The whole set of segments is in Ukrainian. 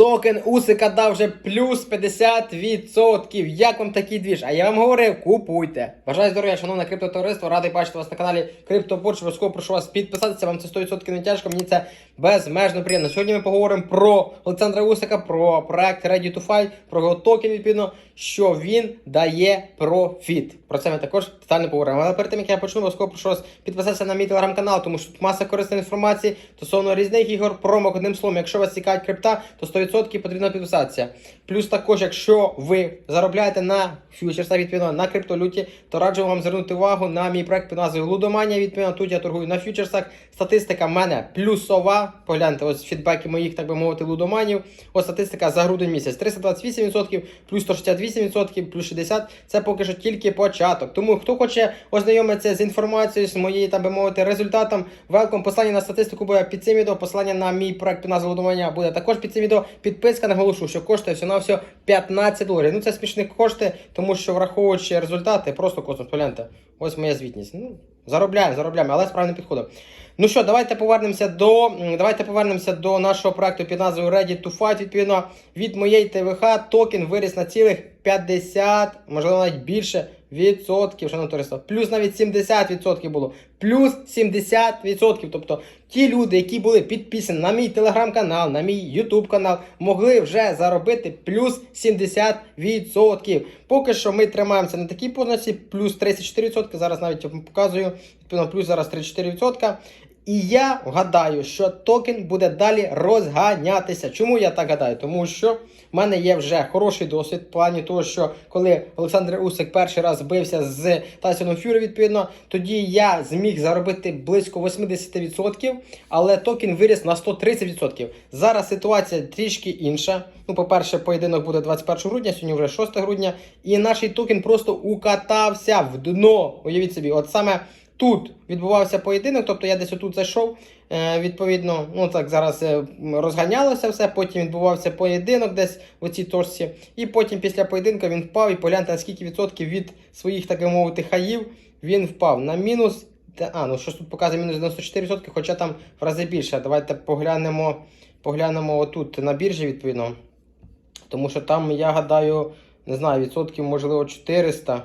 Токен Усика дав вже плюс 50%. Як вам такий двіж? А я вам говорив, купуйте. Бажаю здоров'я, шановне криптотовариство. Радий бачити вас на каналі CryptoPorch. Обов'язково прошу вас підписатися. Вам це 100% не тяжко. Мені це безмежно приємно. Сьогодні ми поговоримо про Олександра Усика, про проект Ready to Fight, про його токен, відповідно, що він дає профіт. Про це ми також детально поговоримо. Але перед тим як я почну, обов'язково прошу вас підписатися на мій телеграм-канал, тому що тут маса корисної інформації стосовно різних ігор, промок, одним словом, якщо вас цікавить крипта, то 100% потрібно підписатися. Плюс також, якщо ви заробляєте на фьючерсах, відповідно на криптолюті, то раджу вам звернути увагу на мій проект під назвою Лудоманія. Відповідно, тут я торгую на фьючерсах. Статистика в мене плюсова. Погляньте, ось фідбеки моїх, так би мовити, лудоманів. Ось статистика за грудень місяць. 328%, плюс 168%, плюс 60%. Це поки що тільки початок. Тому хто хоче ознайомитися з інформацією, з моєї, так би мовити, результатом, велком. Посилання на статистику буде під цим відео. Посилання на мій проект під назвою Лудоманія буде також під цим відео. Підписка наголошу, що коштує всього на всього 15 доларів. Ну це смішні кошти, тому що враховуючи результати, просто космос. Погляньте. Ось моя звітність. Ну, заробляємо, заробляємо, але справді не підходить. Ну що, давайте повернемося до давайте повернемося до нашого проекту під назвою Ready to Fight. Відповідно, від моєї ТВХ токен виріс на цілих 50, можливо, навіть більше відсотків, шановне товариство. Плюс навіть 70% було. Плюс 70%. Тобто ті люди, які були підписані на мій телеграм-канал, на мій ютуб канал, могли вже заробити плюс 70%. Поки що ми тримаємося на такій позиції, плюс 34%. Зараз навіть я вам показую. Плюс зараз 34%. І я гадаю, що токен буде далі розганятися. Чому я так гадаю? Тому що в мене є вже хороший досвід в плані того, що коли Олександр Усик перший раз бився з Тайсоном Фюрі, відповідно, тоді я зміг заробити близько 80%, але токен виріс на 130%. Зараз ситуація трішки інша. Ну, по-перше, поєдинок буде 21 грудня, сьогодні вже 6 грудня, і наш токен просто укатався в дно. Уявіть собі, от саме. Тут відбувався поєдинок, тобто я десь отут зайшов. Е, відповідно, ну так зараз е, розганялося все. Потім відбувався поєдинок десь в цій точці. І потім після поєдинку він впав і погляньте, на скільки відсотків від своїх, так би мовити, хаїв він впав на мінус. А, ну що ж тут показує мінус 94%, хоча там в рази більше. Давайте поглянемо, поглянемо отут на біржі, відповідно. Тому що там, я гадаю, не знаю, відсотків, можливо, 400.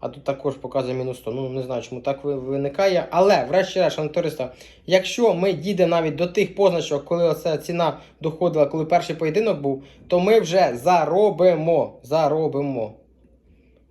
А тут також показує мінус 100. Ну, не знаю, чому так виникає. Але, врешті-решт, антуриста, якщо ми дійдемо навіть до тих позначок, коли оця ціна доходила, коли перший поєдинок був, то ми вже заробимо. Заробимо.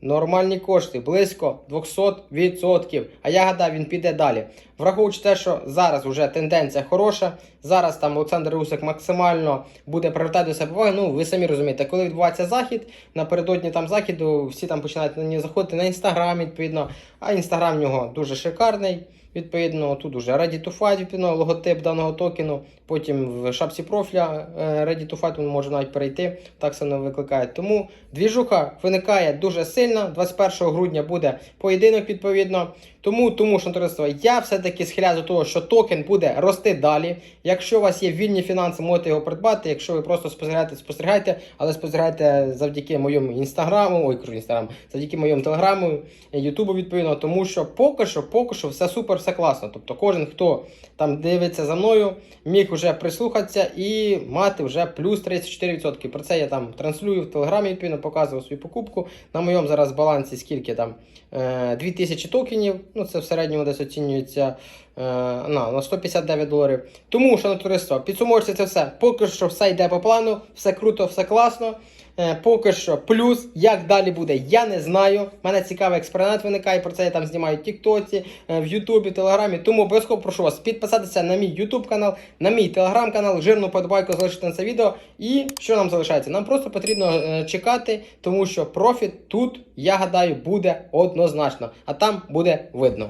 Нормальні кошти близько 200%. А я гадаю, він піде далі. Враховуючи те, що зараз вже тенденція хороша. Зараз там Олександр Русик максимально буде привертати до себе увагу. Ну, ви самі розумієте, коли відбувається захід, напередодні там західу, всі там починають на заходити на інстаграм, відповідно. А інстаграм в нього дуже шикарний. Відповідно, тут уже Ready to Fight, відповідно, логотип даного токену. Потім в шапці профіля е, Ready to Fight він може навіть перейти, так само викликає. Тому двіжуха виникає дуже сильно. 21 грудня буде поєдинок, відповідно. Тому, тому що товариство, я все-таки схиляю до того, що токен буде рости далі. Якщо у вас є вільні фінанси, можете його придбати. Якщо ви просто спостерігаєте, спостерігайте, але спостерігайте завдяки моєму інстаграму, ой, кажу інстаграм, завдяки моєму телеграму, ютубу, відповідно, тому що поки що, поки що все супер, все класно. Тобто кожен, хто там дивиться за мною, міг вже прислухатися і мати вже плюс 34%. Про це я там транслюю в телеграмі, відповідно, показував свою покупку. На моєму зараз балансі скільки там е, 2000 токенів. Ну, це в середньому десь оцінюється е, на, на 159 доларів. Тому, шановне товариство, підсумовується це все. Поки що все йде по плану, все круто, все класно. Е, Поки що плюс, як далі буде, я не знаю. Мене цікавий експеримент виникає, про це я там знімаю в Тіктоці, е, в Ютубі, Телеграмі. Тому обов'язково прошу вас підписатися на мій Ютуб канал, на мій телеграм-канал, жирну подобайку залишити на це відео. І що нам залишається? Нам просто потрібно е, чекати, тому що профіт тут, я гадаю, буде однозначно, а там буде видно.